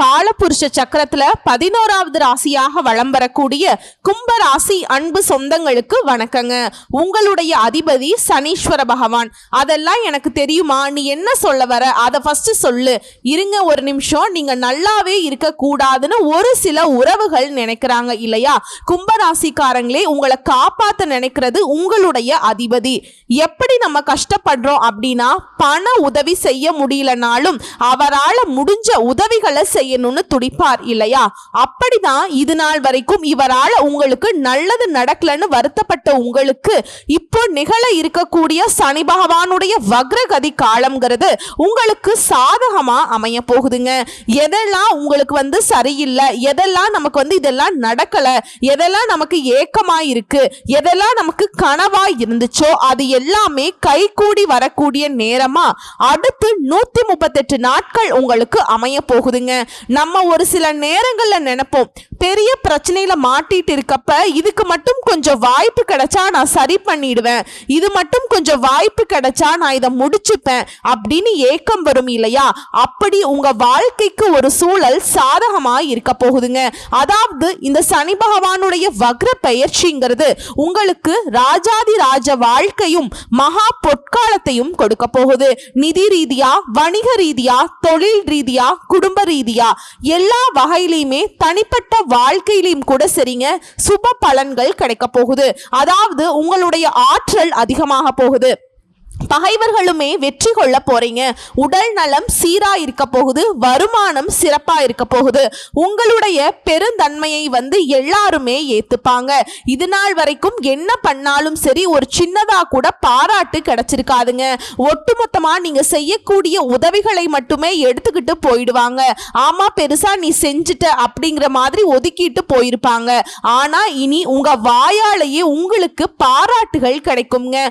காலபுருஷ சக்கரத்துல பதினோராவது ராசியாக வலம் வரக்கூடிய கும்ப ராசி அன்பு சொந்தங்களுக்கு வணக்கங்க. உங்களுடைய அதிபதி சனீஸ்வர பகவான். அதெல்லாம் எனக்கு தெரியுமா? நீ என்ன சொல்ல வர? அதை ஃபர்ஸ்ட் சொல்லு. இருங்க ஒரு நிமிஷம். நீங்க நல்லாவே இருக்க கூடாதுன்னு ஒரு சில உறவுகள் நினைக்கிறாங்க இல்லையா? கும்ப ராசிக்காரங்களே உங்களை காப்பாத்த நினைக்கிறது உங்களுடைய அதிபதி. எப்படி நம்ம கஷ்டப்படுறோம் அப்படின்னா பண உதவி செய்ய முடியலனாலும் அவரால் முடிஞ்ச உதவிகளை செய்யணும்னு துடிப்பார் இல்லையா? அப்படிதான் இது நாள் வரைக்கும் இவரால் உங்களுக்கு நல்லது நடக்கலன்னு வருத்தப்பட்ட உங்களுக்கு இப்போ நிகழ இருக்கக்கூடிய சனி பகவானுடைய வக்ரகதி காலம்ங்கிறது உங்களுக்கு சாதகமா அமைய போகுதுங்க. எதெல்லாம் உங்களுக்கு வந்து சரியில்லை எதெல்லாம் நமக்கு வந்து இதெல்லாம் நடக்கல எதெல்லாம் நமக்கு ஏக்கமா இருக்கு எதெல்லாம் நமக்கு கனவா இருந்துச்சோ அது எல்லாமே கைகூடி வரக்கூடிய நேரமா அடுத்து நூத்தி முப்பத்தெட்டு நாட்கள் உங்களுக்கு அமைய போகுதுங்க. நம்ம ஒரு சில நேரங்களில் நினைப்போம் பெரிய பிரச்சனையில மாட்டிட்டு இருக்கப்ப இதுக்கு மட்டும் கொஞ்சம் வாய்ப்பு கிடைச்சா நான் சரி பண்ணிடுவேன் இது மட்டும் கொஞ்சம் வாய்ப்பு கிடைச்சா நான் இதை முடிச்சுப்பேன் அப்படின்னு ஏக்கம் வரும் இல்லையா? அப்படி உங்க வாழ்க்கைக்கு ஒரு சூழல் சாதகமா இருக்க போகுதுங்க. அதாவது இந்த சனி பகவானுடைய வக்ர பயிற்சிங்கிறது உங்களுக்கு ராஜாதி ராஜ வாழ்க்கையும் மகா பொற்காலத்தையும் கொடுக்க போகுது. நிதி ரீதியா வணிக ரீதியா தொழில் ரீதியா குடும்ப ரீதியா எல்லா வகையிலையுமே தனிப்பட்ட வாழ்க்கையிலையும் கூட சரிங்க சுப பலன்கள் கிடைக்க போகுது. அதாவது உங்களுடைய ஆற்றல் அதிகமாக போகுது. பகைவர்களுமே வெற்றி கொள்ள போறீங்க. உடல் நலம் சீரா இருக்க போகுது வருமானம் சிறப்பா இருக்க போகுது. உங்களுடைய பெருந்தன்மையை வந்து எல்லாருமே ஏத்துப்பாங்க. இது நாள் வரைக்கும் என்ன பண்ணாலும் சரி ஒரு சின்னதா கூட பாராட்டு கிடைச்சிருக்காதுங்க. ஒட்டுமொத்தமா நீங்க செய்யக்கூடிய உதவிகளை மட்டுமே எடுத்துக்கிட்டு போயிடுவாங்க. ஆமா பெருசா நீ செஞ்சுட்ட அப்படிங்கிற மாதிரி ஒதுக்கிட்டு போயிருப்பாங்க. ஆனா இனி உங்க வாயாலேயே உங்களுக்கு பாராட்டுகள் கிடைக்குங்க.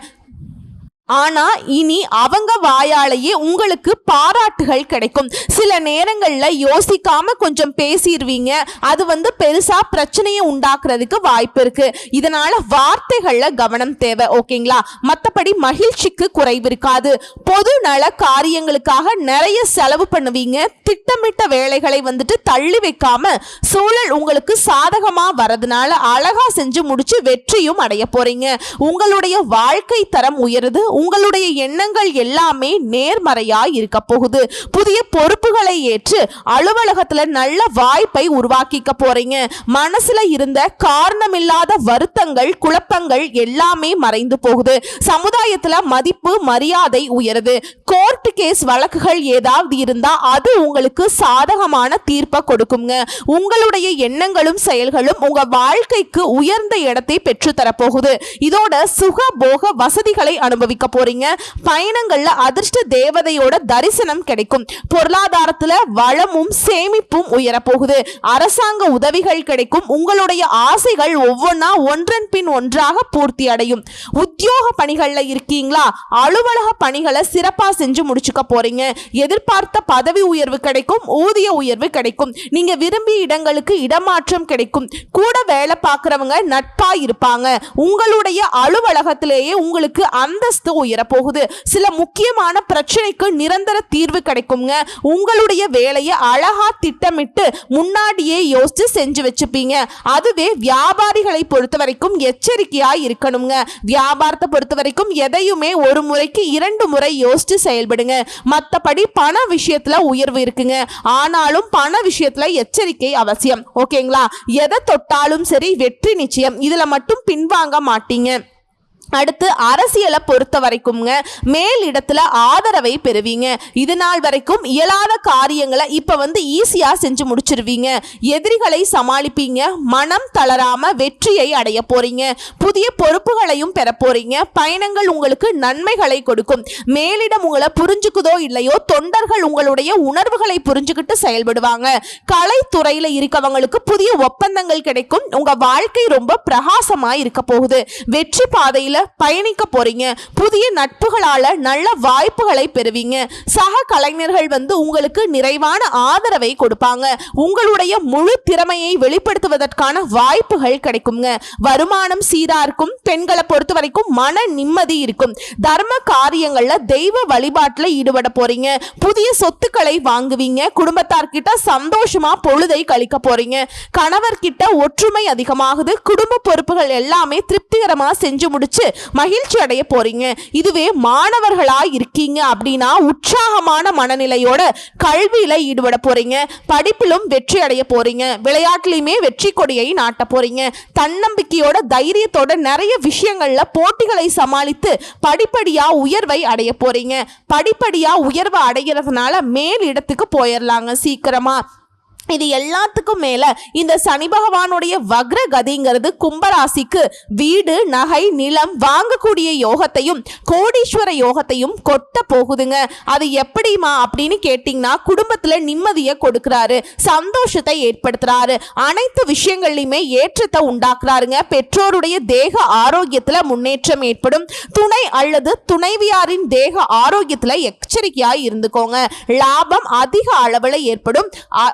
ஆனா இனி அவங்க வாயாலேயே உங்களுக்கு பாராட்டுகள் கிடைக்கும். சில நேரங்கள்ல யோசிக்காம கொஞ்சம் பேசிடுவீங்க அது வந்து பெருசா பிரச்சனையை உண்டாக்குறதுக்கு வாய்ப்பு இருக்கு. இதனால வார்த்தைகள்ல கவனம் தேவை ஓகேங்களா? மற்றபடி மகிழ்ச்சிக்கு குறைவு இருக்காது. பொது நல காரியங்களுக்காக நிறைய செலவு பண்ணுவீங்க. திட்டமிட்ட வேலைகளை வந்துட்டு தள்ளி வைக்காம சூழல் உங்களுக்கு சாதகமா வரதுனால அழகா செஞ்சு முடிச்சு வெற்றியும் அடைய போறீங்க. உங்களுடைய வாழ்க்கை தரம் உயருது உங்களுடைய எண்ணங்கள் எல்லாமே நேர்மறையா இருக்க போகுது. புதிய பொறுப்புகளை ஏற்று அலுவலகத்துல நல்ல வாய்ப்பை உருவாக்கிக்க போறீங்க. மனசுல இருந்த காரணமில்லாத வருத்தங்கள் குழப்பங்கள் எல்லாமே மறைந்து போகுது. சமுதாயத்துல மதிப்பு மரியாதை உயருது. கோர்ட் கேஸ் வழக்குகள் ஏதாவது இருந்தா அது உங்களுக்கு சாதகமான தீர்ப்பை கொடுக்குங்க. உங்களுடைய எண்ணங்களும் செயல்களும் உங்க வாழ்க்கைக்கு உயர்ந்த இடத்தை பெற்று தரப்போகுது இதோட சுக போக வசதிகளை அனுபவிக்க போறீங்க. பயணங்கள்ல அதிர்ஷ்ட தேவதையோட தரிசனம் கிடைக்கும். பொருளாதாரத்துல வளமும் சேமிப்பும் உயரப்போகுது. அரசாங்க உதவிகள் கிடைக்கும். உங்களுடைய ஆசைகள் ஒவ்வொன்றா ஒன்றன் பின் ஒன்றாக பூர்த்தி அடையும். உத்தியோக பணிகள்ல இருக்கீங்களா? அலுவலக பணிகளை சிறப்பா செஞ்சு முடிச்சுக்க போறீங்க. எதிர்பார்த்த பதவி உயர்வு கிடைக்கும். ஊதிய உயர்வு கிடைக்கும். நீங்க விரும்பிய இடங்களுக்கு இடமாற்றம் கிடைக்கும். கூட வேலை பார்க்கறவங்க நட்பா இருப்பாங்க. உங்களுடைய அலுவலகத்திலேயே உங்களுக்கு அந்தஸ்து உயரப்போகுது. சில முக்கியமான பிரச்சனைக்கு நிரந்தர தீர்வு கிடைக்குங்க உங்களுடைய வேலையை அழகா திட்டமிட்டு முன்னாடியே யோசிச்சு செஞ்சு வச்சுப்பீங்க. அதுவே வியாபாரிகளை பொறுத்த வரைக்கும் எச்சரிக்கையா இருக்கணுங்க. வியாபாரத்தை பொறுத்த வரைக்கும் எதையுமே ஒரு முறைக்கு இரண்டு முறை யோசிச்சு செயல்படுங்க. மற்றபடி பண விஷயத்துல உயர்வு இருக்குங்க. ஆனாலும் பண விஷயத்துல எச்சரிக்கை அவசியம். ஓகேங்களா? எதை தொட்டாலும் சரி வெற்றி நிச்சயம். இதுல மட்டும் பின்வாங்க மாட்டீங்க. அடுத்து அரசியலை பொறுத்த வரைக்கும்ங்க மேல் இடத்துல ஆதரவை பெறுவீங்க. இது நாள் வரைக்கும் இயலாத காரியங்களை இப்போ வந்து ஈஸியாக செஞ்சு முடிச்சிருவீங்க. எதிரிகளை சமாளிப்பீங்க. மனம் தளராம வெற்றியை அடைய போறீங்க. புதிய பொறுப்புகளையும் பெற போறீங்க. பயணங்கள் உங்களுக்கு நன்மைகளை கொடுக்கும். மேலிடம் உங்களை புரிஞ்சுக்குதோ இல்லையோ தொண்டர்கள் உங்களுடைய உணர்வுகளை புரிஞ்சுக்கிட்டு செயல்படுவாங்க. கலைத்துறையில இருக்கவங்களுக்கு புதிய ஒப்பந்தங்கள் கிடைக்கும். உங்க வாழ்க்கை ரொம்ப பிரகாசமா இருக்க போகுது. வெற்றி பாதையில பயணிக்க போறீங்க. புதிய நட்புகளால நல்ல வாய்ப்புகளை பெறுவீங்க. சக கலைஞர்கள் வந்து உங்களுக்கு நிறைவான ஆதரவை கொடுப்பாங்க. உங்களுடைய முழு திறமையை வெளிப்படுத்துவதற்கான வாய்ப்புகள் கிடைக்குங்க. வருமானம் சீரா இருக்கும். பெண்களை பொறுத்த வரைக்கும் மன நிம்மதி இருக்கும். தர்ம காரியங்கள்ல தெய்வ வழிபாட்டுல ஈடுபட போறீங்க. புதிய சொத்துக்களை வாங்குவீங்க. குடும்பத்தார்கிட்ட சந்தோஷமா பொழுதை கழிக்க போறீங்க. கணவர்கிட்ட ஒற்றுமை அதிகமாகுது. குடும்ப பொறுப்புகள் எல்லாமே திருப்திகரமா செஞ்சு முடிச்சு மகிழ்ச்சி அடைய போறீங்க. இதுவே மாணவர்களா இருக்கீங்க அப்படின்னா உற்சாகமான மனநிலையோட கல்வியில ஈடுபட போறீங்க. படிப்பிலும் வெற்றி அடைய போறீங்க. விளையாட்டுலையுமே வெற்றி கொடியை நாட்ட போறீங்க. தன்னம்பிக்கையோட தைரியத்தோட நிறைய விஷயங்கள்ல போட்டிகளை சமாளித்து படிப்படியா உயர்வை அடைய போறீங்க. படிப்படியா உயர்வை அடைகிறதுனால மேல் இடத்துக்கு போயிடலாங்க சீக்கிரமா. இது எல்லாத்துக்கும் மேல இந்த சனி பகவானுடைய வக்ர கதிங்கிறது கும்பராசிக்கு வீடு நகை நிலம் வாங்கக்கூடிய யோகத்தையும் கோடீஸ்வர யோகத்தையும் கொட்ட போகுதுங்க. அது எப்படிமா அப்படின்னு கேட்டிங்கன்னா குடும்பத்துல நிம்மதியை கொடுக்குறாரு சந்தோஷத்தை ஏற்படுத்துறாரு அனைத்து விஷயங்கள்லையுமே ஏற்றத்தை உண்டாக்குறாருங்க. பெற்றோருடைய தேக ஆரோக்கியத்துல முன்னேற்றம் ஏற்படும். துணை அல்லது துணைவியாரின் தேக ஆரோக்கியத்துல எச்சரிக்கையாக இருந்துக்கோங்க. லாபம் அதிக அளவில் ஏற்படும். அ-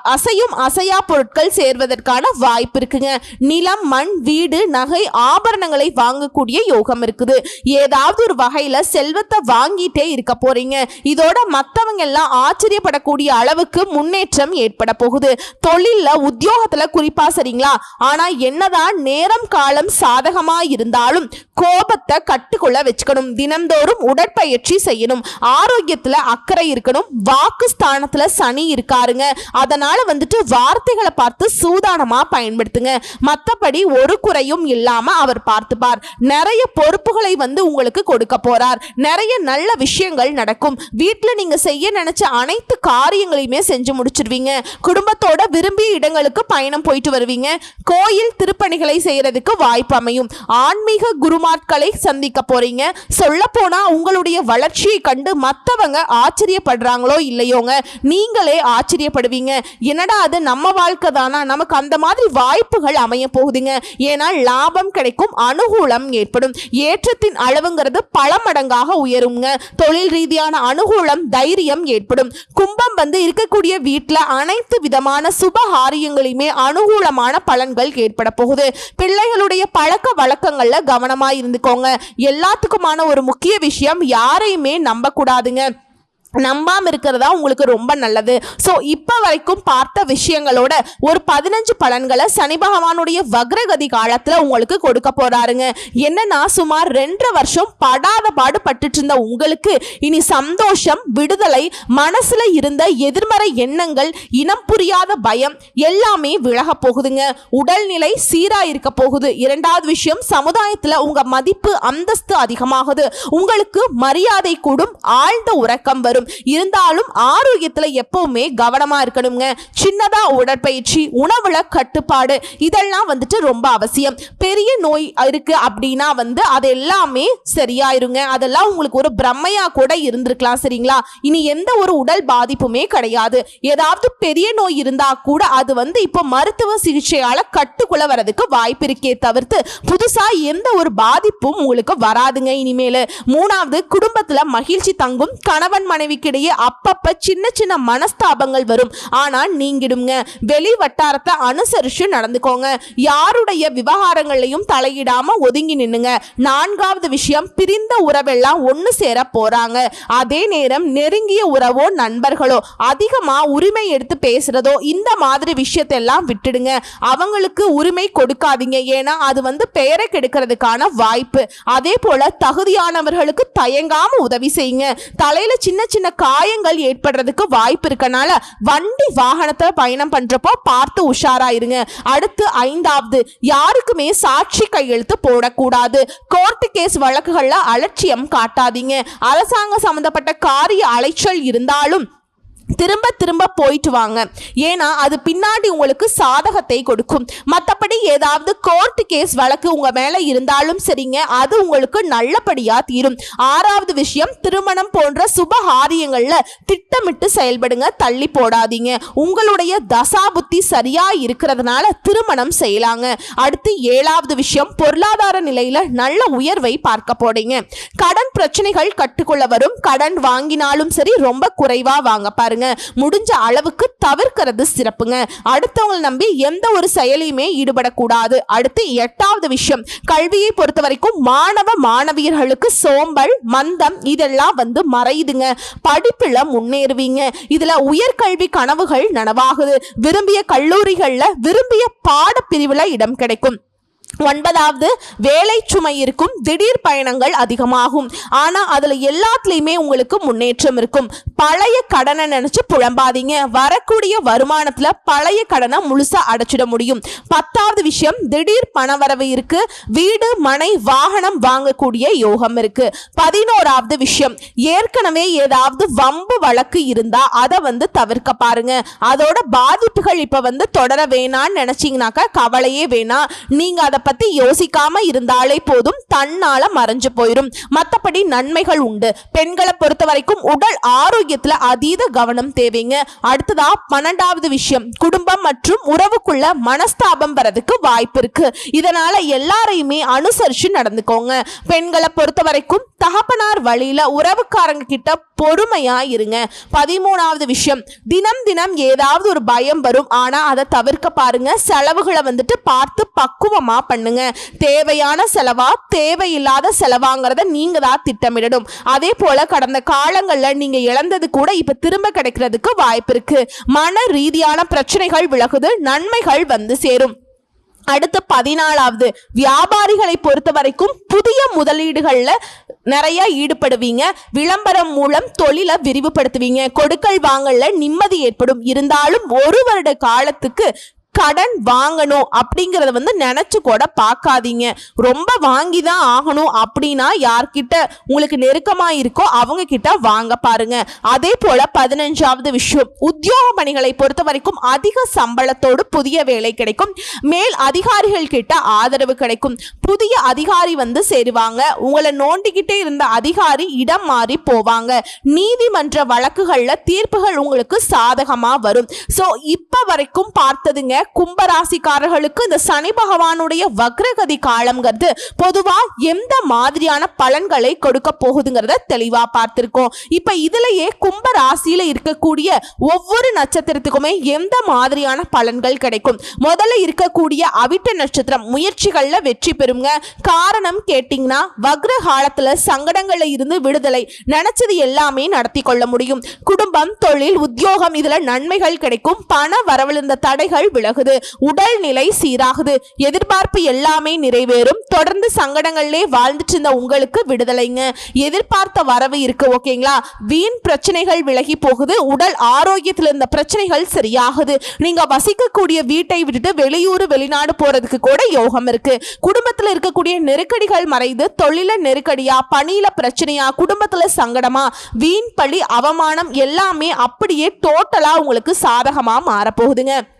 அசையும் அசையா பொருட்கள் சேர்வதற்கான வாய்ப்பு இருக்குங்க. நிலம் மண் வீடு நகை ஆபரணங்களை வாங்கக்கூடிய யோகம் இருக்குது. ஏதாவது ஒரு வகையில செல்வத்தை வாங்கிட்டே இருக்க போறீங்க. இதோட மத்தவங்க எல்லாம் ஆச்சரியப்படக்கூடிய அளவுக்கு முன்னேற்றம் ஏற்பட போகுது. தொழில்ல உத்தியோகத்துல குறிப்பா சரிங்களா? ஆனா என்னதான் நேரம் காலம் சாதகமா இருந்தாலும் கோபத்தை கட்டுக்குள்ள வச்சுக்கணும். தினந்தோறும் உடற்பயிற்சி செய்யணும். ஆரோக்கியத்துல அக்கறை இருக்கணும். வாக்கு ஸ்தானத்துல சனி இருக்காருங்க. அதனால வந்துட்டு வார்த்தைகளை பார்த்து சூதானமா பயன்படுத்துங்க. மத்தபடி ஒரு குறையும் இல்லாம அவர் பார்த்துப்பார். நிறைய பொறுப்புகளை வந்து உங்களுக்கு கொடுக்க போறார். நிறைய நல்ல விஷயங்கள் நடக்கும். வீட்டில் நீங்க செய்ய நினைச்ச அனைத்து காரியங்களையுமே செஞ்சு முடிச்சிருவீங்க. குடும்பத்தோட விரும்பிய இடங்களுக்கு பயணம் போயிட்டு வருவீங்க. கோயில் திருப்பணிகளை செய்யறதுக்கு வாய்ப்பு அமையும். ஆன்மீக குருமாட்களை சந்திக்க போறீங்க. சொல்ல போனா உங்களுடைய வளர்ச்சியை கண்டு மத்தவங்க ஆச்சரியப்படுறாங்களோ இல்லையோங்க. நீங்களே ஆச்சரியப்படுவீங்க. என்னடா அது நம்ம வாழ்க்கை தானா? நமக்கு அந்த மாதிரி வாய்ப்புகள் அமைய போகுதுங்க. ஏன்னா லாபம் கிடைக்கும் அனுகூலம் ஏற்படும். ஏற்றத்தின் அளவுங்கிறது பல மடங்காக உயருங்க. தொழில் ரீதியான அனுகூலம் தைரியம் ஏற்படும். கும்பம் வந்து இருக்கக்கூடிய வீட்டில் அனைத்து விதமான சுபகாரியங்களையுமே அனுகூலமான பலன்கள் ஏற்பட போகுது. பிள்ளைகளுடைய பழக்க வழக்கங்கள்ல கவனமாக இருந்துக்கோங்க. எல்லாத்துக்குமான ஒரு முக்கிய விஷயம் யாரையுமே நம்பக்கூடாதுங்க. நம்பாமல் இருக்கிறதா உங்களுக்கு ரொம்ப நல்லது. ஸோ இப்போ வரைக்கும் பார்த்த விஷயங்களோட ஒரு பதினஞ்சு பலன்களை சனி பகவானுடைய வக்ரகதி காலத்தில் உங்களுக்கு கொடுக்க போகிறாருங்க என்னன்னா சுமார் ரெண்டரை வருஷம் படாத பாடு பட்டுட்டு இருந்த உங்களுக்கு இனி சந்தோஷம் விடுதலை மனசில் இருந்த எதிர்மறை எண்ணங்கள் இனம் புரியாத பயம் எல்லாமே விலக போகுதுங்க. உடல்நிலை சீராக இருக்க போகுது. இரண்டாவது விஷயம் சமுதாயத்தில் உங்கள் மதிப்பு அந்தஸ்து அதிகமாகுது. உங்களுக்கு மரியாதை கூடும் ஆழ்ந்த உறக்கம் வரும். இருந்தாலும் ஆரோக்கியத்துல எப்பவுமே கவனமா இருக்கணுங்க. சின்னதா உடற்பயிற்சி உணவுல கட்டுப்பாடு இதெல்லாம் வந்துட்டு ரொம்ப அவசியம். பெரிய நோய் இருக்கு அப்படின்னா வந்து அது எல்லாமே சரியாயிருங்க. அதெல்லாம் உங்களுக்கு ஒரு பிரம்மையா கூட இருந்திருக்கலாம் சரிங்களா? இனி எந்த ஒரு உடல் பாதிப்புமே கிடையாது. ஏதாவது பெரிய நோய் இருந்தா கூட அது வந்து இப்போ மருத்துவ சிகிச்சையால கட்டுக்குள்ள வரதுக்கு வாய்ப்பு இருக்கே தவிர்த்து புதுசா எந்த ஒரு பாதிப்பும் உங்களுக்கு வராதுங்க இனிமேல். மூணாவது குடும்பத்துல மகிழ்ச்சி தங்கும் கணவன் மனைவி மனைவிக்கிடையே அப்பப்ப சின்ன சின்ன மனஸ்தாபங்கள் வரும். ஆனா நீங்கிடுங்க. வெளி வட்டாரத்தை அனுசரிச்சு நடந்துக்கோங்க. யாருடைய விவகாரங்களையும் தலையிடாம ஒதுங்கி நின்னுங்க. நான்காவது விஷயம் பிரிந்த உறவெல்லாம் ஒன்று சேர போறாங்க. அதே நேரம் நெருங்கிய உறவோ நண்பர்களோ அதிகமா உரிமை எடுத்து பேசுறதோ இந்த மாதிரி விஷயத்தெல்லாம் விட்டுடுங்க. அவங்களுக்கு உரிமை கொடுக்காதீங்க. ஏன்னா அது வந்து பெயரை கெடுக்கிறதுக்கான வாய்ப்பு. அதே போல தகுதியானவர்களுக்கு தயங்காம உதவி செய்யுங்க. தலையில சின்ன சின்ன காயங்கள் ஏற்படுறதுக்கு வாய்ப்பு இருக்கனால வண்டி வாகனத்தை பயணம் பண்றப்போ பார்த்து உஷாராயிருங்க. அடுத்து ஐந்தாவது யாருக்குமே சாட்சி கையெழுத்து போடக்கூடாது. கோர்ட்டு கேஸ் வழக்குகள்ல அலட்சியம் காட்டாதீங்க. அரசாங்கம் சம்பந்தப்பட்ட காரிய அலைச்சல் இருந்தாலும் திரும்ப திரும்ப போயிட்டு வாங்க. ஏன்னா அது பின்னாடி உங்களுக்கு சாதகத்தை கொடுக்கும். மற்றபடி ஏதாவது கோர்ட் கேஸ் வழக்கு உங்க மேல இருந்தாலும் சரிங்க அது உங்களுக்கு நல்லபடியா தீரும். ஆறாவது விஷயம் திருமணம் போன்ற சுப காரியங்கள்ல திட்டமிட்டு செயல்படுங்க தள்ளி போடாதீங்க. உங்களுடைய தசா புத்தி சரியா இருக்கிறதுனால திருமணம் செய்யலாங்க. அடுத்து ஏழாவது விஷயம் பொருளாதார நிலையில நல்ல உயர்வை பார்க்க போறீங்க. கடன் பிரச்சனைகள் கட்டுக்குள்ள வரும். கடன் வாங்கினாலும் சரி ரொம்ப குறைவா வாங்க பாருங்க. முடிஞ்ச அளவுக்கு தவிர்க்கிறது சிறப்புங்க. அடுத்தவங்களை நம்பி எந்த ஒரு செயலையுமே ஈடுபடக்கூடாது. அடுத்து எட்டாவது விஷயம். கல்வியை பொறுத்த வரைக்கும் மாணவ மாணவியர்களுக்கு சோம்பல் மந்தம் இதெல்லாம் வந்து மறையுதுங்க. படிப்புல முன்னேறுவீங்க. இதுல உயர்கல்வி கனவுகள் நனவாகுது. விரும்பிய கல்லூரிகள்ல விரும்பிய பாடப்பிரிவுல இடம் கிடைக்கும். ஒன்பதாவது வேலை சுமை இருக்கும் திடீர் பயணங்கள் அதிகமாகும். ஆனால் அதில் எல்லாத்துலேயுமே உங்களுக்கு முன்னேற்றம் இருக்கும். பழைய கடனை நினச்சி புலம்பாதீங்க. வரக்கூடிய வருமானத்தில் பழைய கடனை முழுசாக அடைச்சிட முடியும். பத்தாவது விஷயம் திடீர் பணவரவு இருக்கு. வீடு மனை வாகனம் வாங்கக்கூடிய யோகம் இருக்கு. பதினோராவது விஷயம் ஏற்கனவே ஏதாவது வம்பு வழக்கு இருந்தால் அதை வந்து தவிர்க்க பாருங்க. அதோட பாதிப்புகள் இப்போ வந்து தொடர வேணான்னு நினச்சிங்கனாக்கா கவலையே வேணாம். நீங்கள் அதை பத்தி யோசிக்காம இருந்தாலே போதும் தன்னால மறைஞ்சு போயிடும் மத்தபடி நன்மைகள் உண்டு. பெண்களை பொறுத்த வரைக்கும் உடல் ஆரோக்கியத்துல அதீத கவனம் தேவைங்க. அடுத்ததா பன்னெண்டாவது விஷயம். குடும்பம் மற்றும் உறவுக்குள்ள மனஸ்தாபம் வரதுக்கு வாய்ப்பு இருக்கு. இதனால எல்லாரையுமே அனுசரிச்சு நடந்துக்கோங்க. பெண்களை பொறுத்த வரைக்கும் தகப்பனார் வழியில உறவுக்காரங்க கிட்ட பொறுமையா இருங்க. பதிமூணாவது விஷயம். தினம் தினம் ஏதாவது ஒரு பயம் வரும். ஆனா அதை தவிர்க்க பாருங்க. செலவுகளை வந்துட்டு பார்த்து பக்குவமா பண்ணுங்க. தேவையான செலவா? தேவையில்லாத செலவாங்கிறத நீங்க தான் திட்டமிடணும். அதே போல கடந்த காலங்கள்ல நீங்க இழந்தது கூட இப்ப திரும்ப கிடைக்கிறதுக்கு வாய்ப்பு இருக்கு. மன ரீதியான பிரச்சனைகள் விலகுது நன்மைகள் வந்து சேரும். அடுத்து பதினாலாவது வியாபாரிகளை பொறுத்த வரைக்கும் புதிய முதலீடுகள்ல நிறைய ஈடுபடுவீங்க. விளம்பரம் மூலம் தொழிலை விரிவுபடுத்துவீங்க. கொடுக்கல் வாங்கல நிம்மதி ஏற்படும். இருந்தாலும் ஒரு வருட காலத்துக்கு கடன் வாங்கணும் அப்படிங்கிறத வந்து நினைச்சு கூட பார்க்காதீங்க. ரொம்ப வாங்கி தான் ஆகணும் அப்படின்னா யார்கிட்ட உங்களுக்கு நெருக்கமாக இருக்கோ அவங்க கிட்ட வாங்க பாருங்க. அதே போல பதினஞ்சாவது விஷயம் உத்தியோக பணிகளை பொறுத்த வரைக்கும் அதிக சம்பளத்தோடு புதிய வேலை கிடைக்கும். மேல் அதிகாரிகள் கிட்ட ஆதரவு கிடைக்கும். புதிய அதிகாரி வந்து சேருவாங்க. உங்களை நோண்டிக்கிட்டே இருந்த அதிகாரி இடம் மாறி போவாங்க. நீதிமன்ற வழக்குகளில் தீர்ப்புகள் உங்களுக்கு சாதகமாக வரும். ஸோ இப்போ வரைக்கும் பார்த்ததுங்க கும்பராசிக்காரர்களுக்கு இந்த சனி பகவானுடைய வக்ரகதி காலம்ங்கிறது பொதுவா எந்த மாதிரியான பலன்களை கொடுக்க போகுதுங்கிறத தெளிவா பார்த்திருக்கோம். இப்ப இதுலயே கும்ப ராசியில இருக்கக்கூடிய ஒவ்வொரு நட்சத்திரத்துக்குமே எந்த மாதிரியான பலன்கள் கிடைக்கும்? முதல்ல இருக்கக்கூடிய அவிட்ட நட்சத்திரம் முயற்சிகள்ல வெற்றி பெறுங்க. காரணம் கேட்டீங்கன்னா வக்ர காலத்துல சங்கடங்கள்ல இருந்து விடுதலை நினைச்சது எல்லாமே நடத்தி கொள்ள முடியும். குடும்பம் தொழில் உத்தியோகம் இதுல நன்மைகள் கிடைக்கும். பண வரவில் இருந்த தடைகள் உடல் உடல்நிலை சீராகுது. எதிர்பார்ப்பு எல்லாமே நிறைவேறும். தொடர்ந்து சங்கடங்கள்லே வாழ்ந்துட்டு இருந்த உங்களுக்கு விடுதலைங்க. எதிர்பார்த்த வரவு இருக்கு ஓகேங்களா? வீண் பிரச்சனைகள் விலகி போகுது. உடல் ஆரோக்கியத்தில் இருந்த பிரச்சனைகள் சரியாகுது. நீங்க வசிக்கக்கூடிய வீட்டை விட்டுட்டு வெளியூர் வெளிநாடு போறதுக்கு கூட யோகம் இருக்கு. குடும்பத்தில் இருக்கக்கூடிய நெருக்கடிகள் மறைந்து தொழில நெருக்கடியா பணியில பிரச்சனையா குடும்பத்துல சங்கடமா வீண் பழி அவமானம் எல்லாமே அப்படியே டோட்டலா உங்களுக்கு சாதகமா மாறப்போகுதுங்க.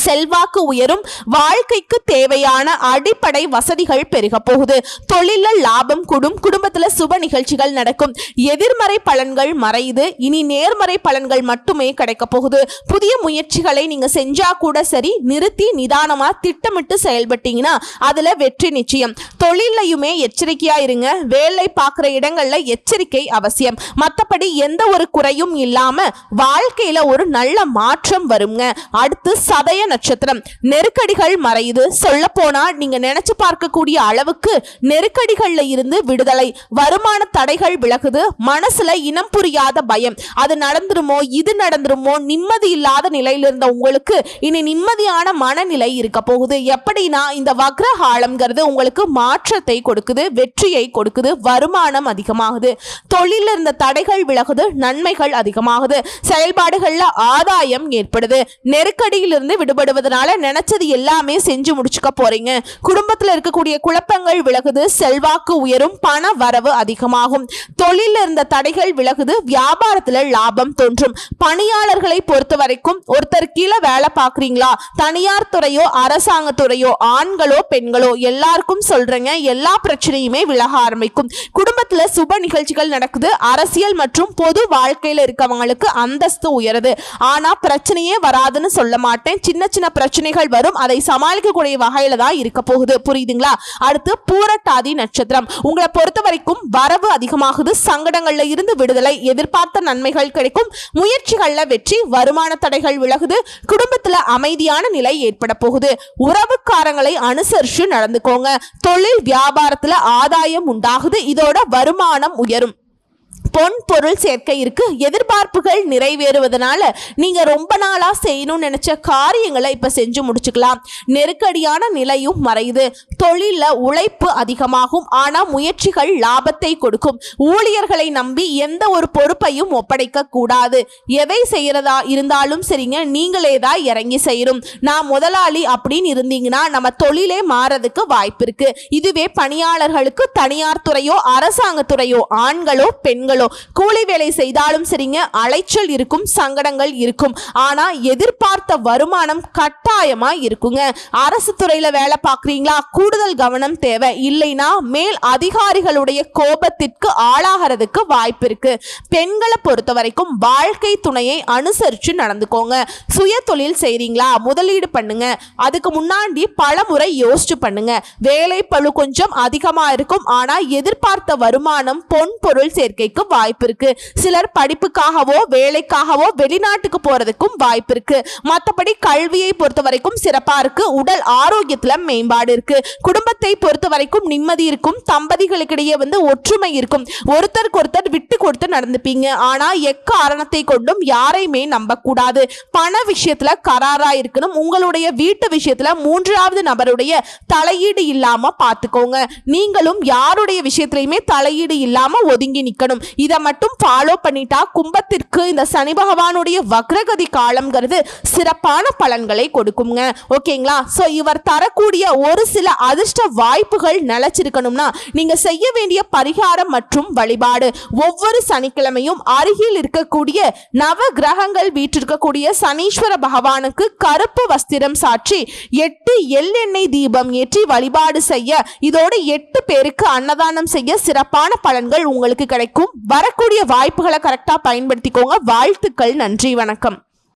செல்வாக்கு உயரும் வாழ்க்கைக்கு தேவையான அடிப்படை வசதிகள் பெருக போகுது. தொழிலில் லாபம் கூடும் குடும்பத்துல சுப நிகழ்ச்சிகள் நடக்கும். எதிர்மறை பலன்கள் மறையுது. இனி நேர்மறை பலன்கள் மட்டுமே கிடைக்க போகுது. புதிய முயற்சிகளை நீங்க செஞ்சா கூட சரி நிறுத்தி நிதானமா திட்டமிட்டு செயல்பட்டீங்கன்னா அதுல வெற்றி நிச்சயம். தொழிலையுமே எச்சரிக்கையா இருங்க. வேலை பார்க்குற இடங்கள்ல எச்சரிக்கை அவசியம். மற்றபடி எந்த ஒரு குறையும் இல்லாம வாழ்க்கையில ஒரு நல்ல மாற்றம் வருங்க. அடுத்து சதய நட்சத்திரம். நெருக்கடிகள் மறையுது. சொல்ல போனா நீங்க நினைச்சு பார்க்கக்கூடிய அளவுக்கு நெருக்கடிகள்ல இருந்து விடுதலை வருமான தடைகள் விலகுது. மனசுல இனம் புரியாத பயம். அது நடந்துருமோ இது நடந்துருமோ நிம்மதி இல்லாத நிலையில இருந்த உங்களுக்கு இனி நிம்மதியான மனநிலை இருக்க போகுது. எப்படின்னா இந்த வக்ரஹாலம்ங்கிறது உங்களுக்கு மாற்றத்தை கொடுக்குது வெற்றியை கொடுக்குது வருமானம் அதிகமாகுது. தொழில இருந்த தடைகள் விலகுது நன்மைகள் அதிகமாகுது. செயல்பாடுகள்ல ஆதாயம் ஏற்படுது. நெருக்கடியிலிருந்து விடுபடு ஈடுபடுவதனால நினைச்சது எல்லாமே செஞ்சு முடிச்சுக்க போறீங்க. குடும்பத்தில் இருக்கக்கூடிய குழப்பங்கள் விலகுது செல்வாக்கு உயரும் பண வரவு அதிகமாகும். தொழிலில் இருந்த தடைகள் விலகுது வியாபாரத்துல லாபம் தோன்றும். பணியாளர்களை பொறுத்த வரைக்கும் ஒருத்தர் கீழே வேலை பார்க்குறீங்களா? தனியார் துறையோ அரசாங்க துறையோ ஆண்களோ பெண்களோ எல்லாருக்கும் சொல்றேங்க எல்லா பிரச்சனையுமே விலக ஆரம்பிக்கும். குடும்பத்துல சுப நிகழ்ச்சிகள் நடக்குது அரசியல் மற்றும் பொது வாழ்க்கையில இருக்கவங்களுக்கு அந்தஸ்து உயருது. ஆனா பிரச்சனையே வராதுன்னு சொல்ல மாட்டேன். சின்ன சின்ன பிரச்சனைகள் வரும். அதை சமாளிக்கக்கூடிய வகையில தான் இருக்க போகுது. புரியுதுங்களா? அடுத்து பூரட்டாதி நட்சத்திரம். உங்களை பொறுத்த வரைக்கும் வரவு அதிகமாகுது. சங்கடங்கள்ல இருந்து விடுதலை எதிர்பார்த்த நன்மைகள் கிடைக்கும். முயற்சிகள்ல வெற்றி வருமான தடைகள் விலகுது. குடும்பத்துல அமைதியான நிலை ஏற்பட போகுது. உறவுக்காரங்களை அனுசரிச்சு நடந்துக்கோங்க. தொழில் வியாபாரத்துல ஆதாயம் உண்டாகுது. இதோட வருமானம் உயரும். பொன் பொருள் சேர்க்கை இருக்கு. எதிர்பார்ப்புகள் நிறைவேறுவதனால நீங்க ரொம்ப நாளா செய்யணும்னு நினைச்ச காரியங்களை இப்ப செஞ்சு முடிச்சுக்கலாம். நெருக்கடியான நிலையும் மறையுது. தொழில உழைப்பு அதிகமாகும். ஆனா முயற்சிகள் லாபத்தை கொடுக்கும். ஊழியர்களை நம்பி எந்த ஒரு பொறுப்பையும் ஒப்படைக்க கூடாது. எதை செய்யறதா இருந்தாலும் சரிங்க நீங்களே தான் இறங்கி செய்யணும். நான் முதலாளி அப்படின்னு இருந்தீங்கன்னா நம்ம தொழிலே மாறதுக்கு வாய்ப்பு இருக்கு. இதுவே பணியாளர்களுக்கு தனியார் துறையோ அரசாங்க துறையோ ஆண்களோ பெண்களோ கூலி வேலை செய்தாலும் சரிங்க அலைச்சல் இருக்கும் சங்கடங்கள் இருக்கும். ஆனா எதிர்பார்த்த வருமானம் கட்டாயமா இருக்குங்க. அரசு துறையில வேலை பார்க்குறீங்களா? கூடுதல் கவனம் தேவை. இல்லைன்னா மேல் அதிகாரிகளுடைய கோபத்திற்கு ஆளாகிறதுக்கு வாய்ப்பு இருக்கு. பெண்களை பொறுத்த வரைக்கும் வாழ்க்கை துணையை அனுசரிச்சு நடந்துக்கோங்க. சுய தொழில் செய்றீங்களா? முதலீடு பண்ணுங்க. அதுக்கு முன்னாடி பல முறை யோசிச்சு பண்ணுங்க. வேலை பளு கொஞ்சம் அதிகமா இருக்கும். ஆனா எதிர்பார்த்த வருமானம் பொன் பொருள் சேர்க்கைக்கு வாய்ப்பு இருக்கு சிலர் படிப்புக்காகவோ வேலைக்காகவோ வெளிநாட்டுக்கு போறதுக்கும் வாய்ப்பு இருக்கு மற்றபடி கல்வியை பொறுத்த வரைக்கும் சிறப்பா இருக்கு. உடல் ஆரோக்கியத்துல மேம்பாடு இருக்கு. குடும்பத்தை பொறுத்த வரைக்கும் நிம்மதி இருக்கும். தம்பதிகளுக்கிடையே வந்து ஒற்றுமை இருக்கும். ஒருத்தருக்கு ஒருத்தர் விட்டு கொடுத்து நடந்துப்பீங்க. ஆனா எக்காரணத்தை கொண்டும் யாரையுமே நம்பக்கூடாது. பண விஷயத்துல கராரா இருக்கணும். உங்களுடைய வீட்டு விஷயத்துல மூன்றாவது நபருடைய தலையீடு இல்லாம பாத்துக்கோங்க. நீங்களும் யாருடைய விஷயத்திலையுமே தலையீடு இல்லாம ஒதுங்கி நிக்கணும். இதை மட்டும் ஃபாலோ பண்ணிட்டா கும்பத்திற்கு இந்த சனி பகவானுடைய வக்ரகதி காலம்ங்கிறது சிறப்பான பலன்களை கொடுக்குங்க. ஓகேங்களா? ஸோ இவர் தரக்கூடிய ஒரு சில அதிர்ஷ்ட வாய்ப்புகள் நிலைச்சிருக்கணும்னா நீங்க செய்ய வேண்டிய பரிகாரம் மற்றும் வழிபாடு. ஒவ்வொரு சனிக்கிழமையும் அருகில் இருக்கக்கூடிய நவ கிரகங்கள் வீற்றிருக்கக்கூடிய சனீஸ்வர பகவானுக்கு கருப்பு வஸ்திரம் சாற்றி எட்டு எள்ளெண்ணெய் தீபம் ஏற்றி வழிபாடு செய்ய இதோட எட்டு பேருக்கு அன்னதானம் செய்ய சிறப்பான பலன்கள் உங்களுக்கு கிடைக்கும். வரக்கூடிய வாய்ப்புகளை கரெக்டாக பயன்படுத்திக்கோங்க. வாழ்த்துக்கள். நன்றி. வணக்கம்.